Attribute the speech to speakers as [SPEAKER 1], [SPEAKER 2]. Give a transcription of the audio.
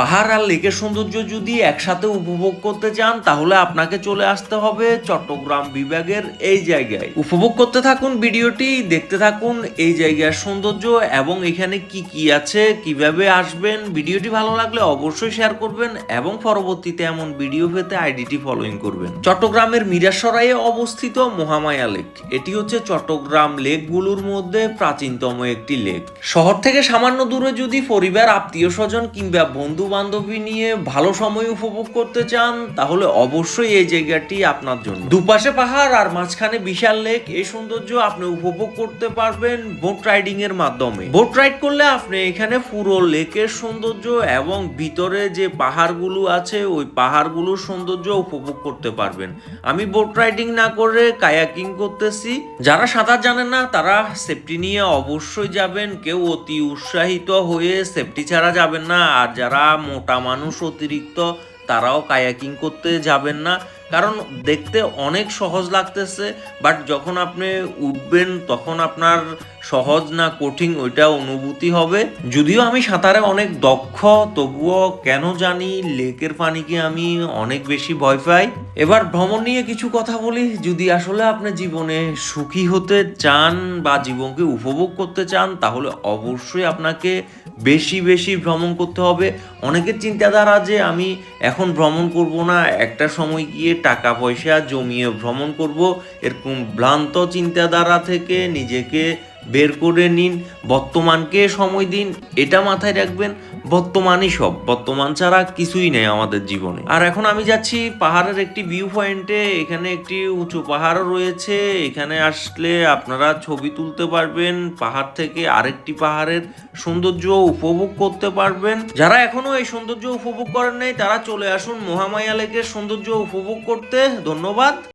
[SPEAKER 1] পাহাড় আর লেকের সৌন্দর্য যদি একসাথে উপভোগ করতে চান, তাহলে আপনাকে চলে আসতে হবে চট্টগ্রাম বিভাগের এই জায়গায়। উপভোগ করতে থাকুন ভিডিওটি, দেখতে থাকুন এই জায়গার সৌন্দর্য এবং এখানে কি কি আছে, কীভাবে আসবেন। ভিডিওটি ভালো লাগলে অবশ্যই শেয়ার করবেন এবং পরবর্তীতে এমন ভিডিও পেতে আইডিটি ফলোইং করবেন। চট্টগ্রামের মিরাসরাইয়ে অবস্থিত মহামায়া লেক এটি হচ্ছে চট্টগ্রাম লেকগুলোর মধ্যে প্রাচীনতম একটি লেক শহর থেকে সামান্য দূরে যদি পরিবার আত্মীয় স্বজন কিংবা বন্ধু বান্ধবী নিয়ে ভালো সময় উপভোগ করতে চান, তাহলে অবশ্যই এই জায়গাটি আপনার জন্য। দুপাশে পাহাড় আর মাঝখানে বিশাল লেক এই সৌন্দর্য আপনি উপভোগ করতে পারবেন বোট রাইডিং এর মাধ্যমে। বোট রাইড করলে আপনি এখানে পুরো লেকের সৌন্দর্য এবং ভিতরে যে পাহাড়গুলো আছে, ওই পাহাড়গুলোর সৌন্দর্য উপভোগ করতে পারবেন। আমি বোট রাইডিং না করে কায়াকিং করতেছি। যারা সাঁতার জানেন না, তারা সেফটি নিয়ে অবশ্যই যাবেন। কেউ অতি উৎসাহিত হয়ে সেফটি ছাড়া যাবেন না। আর যারা মোটা মানুষ অতিরিক্ত তারাও কায়াকিং করতে যাবেন না। কারণ দেখতে অনেক সহজ লাগতেছে বাট যখন আপনি উঠবেন তখন আপনার সহজ না কঠিন ওইটা অনুভূতি হবে। যদিও আমি সাঁতারে অনেক দক্ষ, তবুও কেন জানি লেকের পানিকে আমি অনেক বেশি ভয় পাই। এবার ভ্রমণ নিয়ে কিছু কথা বলি, যদি আসলে আপনি জীবনে সুখী হতে চান বা জীবনকে উপভোগ করতে চান, তাহলে অবশ্যই আপনাকে বেশি বেশি ভ্রমণ করতে হবে। অনেকের চিন্তাধারা যে আমি এখন ভ্রমণ করব না, একটা সময় গিয়ে টাকা পয়সা জমিয়ে ভ্রমণ করব এরকম ভ্রান্ত চিন্তাধারা থেকে নিজেকে বের করে নিন, বর্তমানকে সময় দিন, এটা মাথায় রাখবেন, বর্তমানই সব, বর্তমান ছাড়া কিছুই নেই আমাদের জীবনে। আর এখন আমি যাচ্ছি পাহাড়ের একটি ভিউ পয়েন্টে এখানে একটি উঁচু পাহাড়ও রয়েছে, এখানে আসলে আপনারা ছবি তুলতে পারবেন, পাহাড় থেকে আরেকটি পাহাড়ের সৌন্দর্য উপভোগ করতে পারবেন। যারা এখনও এই সৌন্দর্য উপভোগ করেন নাই, তারা চলে আসুন মহামায়া লেকের সৌন্দর্য উপভোগ করতে, ধন্যবাদ।